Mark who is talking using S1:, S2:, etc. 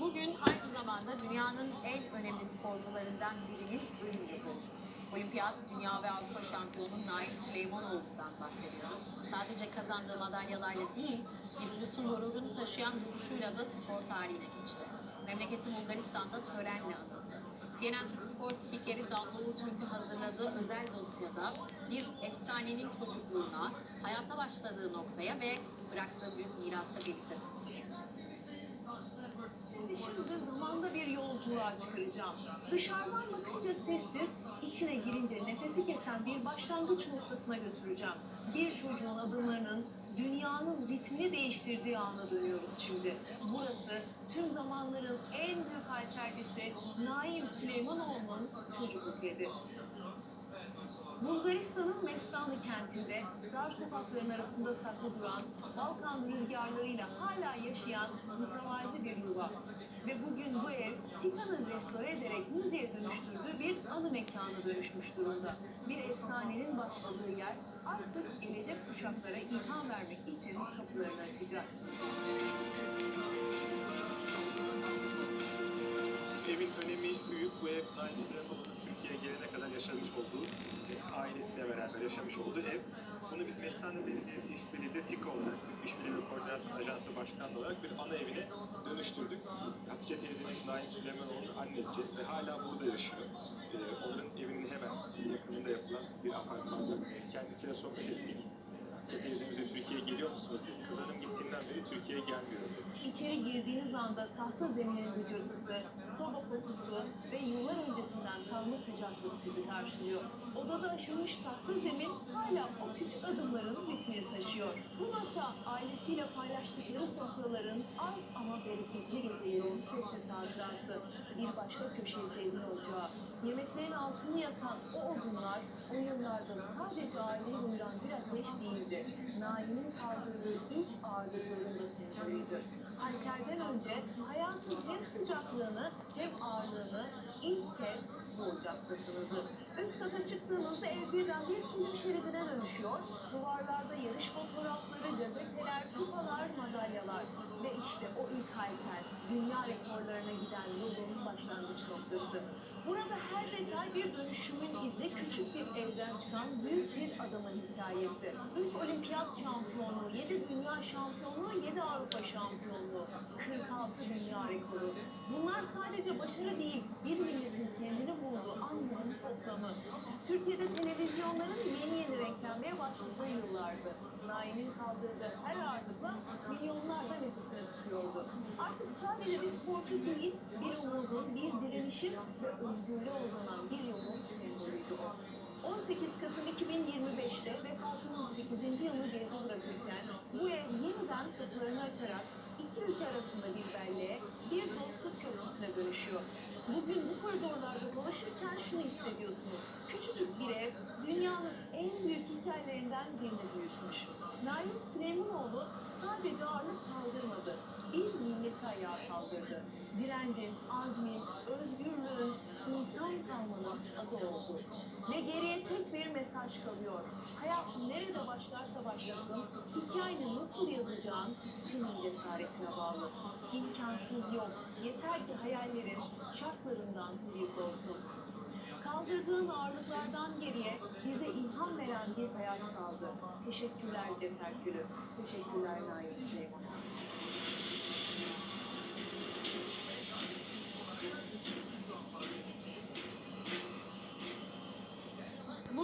S1: Bugün aynı zamanda dünyanın en önemli sporcularından birinin ölüm yıl dönümü. Olimpiyat, Dünya ve Avrupa şampiyonu Naim Süleymanoğlu'ndan bahsediyoruz. Sadece kazandığı madalyalarla değil, bir ulusun gururunu taşıyan duruşuyla da spor tarihine geçti. Memleketi Bulgaristan'da törenle anıldı. CNN Türk Spor spikeri Damla Uğurtürk'ün hazırladığı özel dosyada bir efsanenin çocukluğuna, hayata başladığı noktaya ve bıraktığı büyük mirasla birlikte tanıklık edeceğiz.
S2: Sizi şimdi zamanda bir yolculuğa çıkaracağım. Dışarıdan bakınca sessiz, içine girince nefesi kesen bir başlangıç noktasına götüreceğim. Bir çocuğun adımlarının dünyanın ritmini değiştirdiği ana dönüyoruz şimdi. Burası tüm zamanların en büyük halterlisi Naim Süleymanoğlu'nun çocukluk evi. Bulgaristan'ın Mestanlı kentinde dar sokakların arasında saklı duran, Balkan rüzgarlarıyla hala yaşayan mütevazi bir yuva. Ve bugün bu ev Tika'nın restore ederek müzeye dönüştürdüğü bir anı mekana dönüşmüş durumda. Bir efsanenin başladığı yer artık gelecek kuşaklara ilham vermek için kapılarını açacak.
S3: Büyük. Bu ev Naim Süleymanoğlu'nun Türkiye'ye gelene kadar yaşamış olduğu, e, ailesiyle beraber yaşamış olduğu ev. Bunu biz Mestanlı Belediyesi işbirliğiyle TİKA olarak, Türk İşbirliği ve Koordinasyon Ajansı Başkanlığı olarak bir ana evine dönüştürdük. Hatice teyzemiz Naim Süleymanoğlu'nun annesi ve hala burada yaşıyor. E, onların evinin hemen yakınında yapılan bir apartmanda. Kendisiyle sohbet ettik. Teyzemize Türkiye'ye geliyor musunuz dedi. Kız hanım gittiğinden beri Türkiye'ye gelmiyor.
S2: İçeri girdiğiniz anda tahta zeminin gıcırtısı, soba kokusu ve yıllar öncesinden kalma sıcaklık sizi karşılıyor. Odada aşılmış tahta zemin hala o küçük adımların ritmini taşıyor. Bu masa ailesiyle paylaştıkları sofraların az ama bereketli gecelerin sessiz hatırası. Bir başka köşe sevgili ocağı. Yemeklerin altını yakan o odunlar o yıllarda sadece aileyi uyuran bir ateş değildi. Naim'in kaldırdığı ilk ağırlıkların da sembolüydü. Halterden önce hayatın hem sıcaklığını hem ağırlığını ilk kez bu ocakta tanıdı. Üst kata çıktığınızda ev birden bir film şeridine dönüşüyor. Duvarlarda yarış fotoğrafları, gazeteler, kupalar, madalyalar. Ve işte o ilk halter, dünya rekorlarına giden yolun başlangıç noktası. Burada her detay bir dönüşümün izi, küçük bir evden çıkan büyük bir adamın hikayesi. 3 olimpiyat şampiyonluğu, 7 dünya şampiyonluğu, 7 Avrupa şampiyonluğu, 46 dünya rekoru. Bunlar sadece başarı değil, bir milletin kendini bulduğu anların toplamı. Türkiye'de televizyonların yeni yeni renklenmeye başladığı yıllardı. Naim'in kaldırdığı her ağırlıkla milyonlarca nefesini tutuyordu. Artık sadece bir sporcu değil, bir umudun, bir direnişin ve özgürlüğe uzanan bir yolun sembolüydü o. 18 Kasım 2025'te vefatının 8. yılını geride bırakırken bu ev yeniden kapılarını açarak iki ülke arasında bir belleğe, bir dostluk köprüsüne dönüşüyor. Bugün bu koridorlarda dolaşırken şunu hissediyorsunuz. Küçücük bir ev dünyanın en büyük hikayelerinden birini büyütmüş. Naim Süleymanoğlu sadece ağırlık kaldırmadı. Bir milleti ayağa kaldırdı. Direncin, azmin, özgürlüğün, insan kalmanın adı oldu. Ve geriye tek bir mesaj kalıyor. Hayat nerede başlarsa başlasın, hikayeni nasıl yazacağın senin cesaretine bağlı. İmkansız yok. Yeter ki hayallerin şartlarından büyük olsun. Kaldırdığın ağırlıklardan geriye ilham veren bir hayat kaldı. Teşekkürler Cevher Gülü. Teşekkürler Nail Süleyman.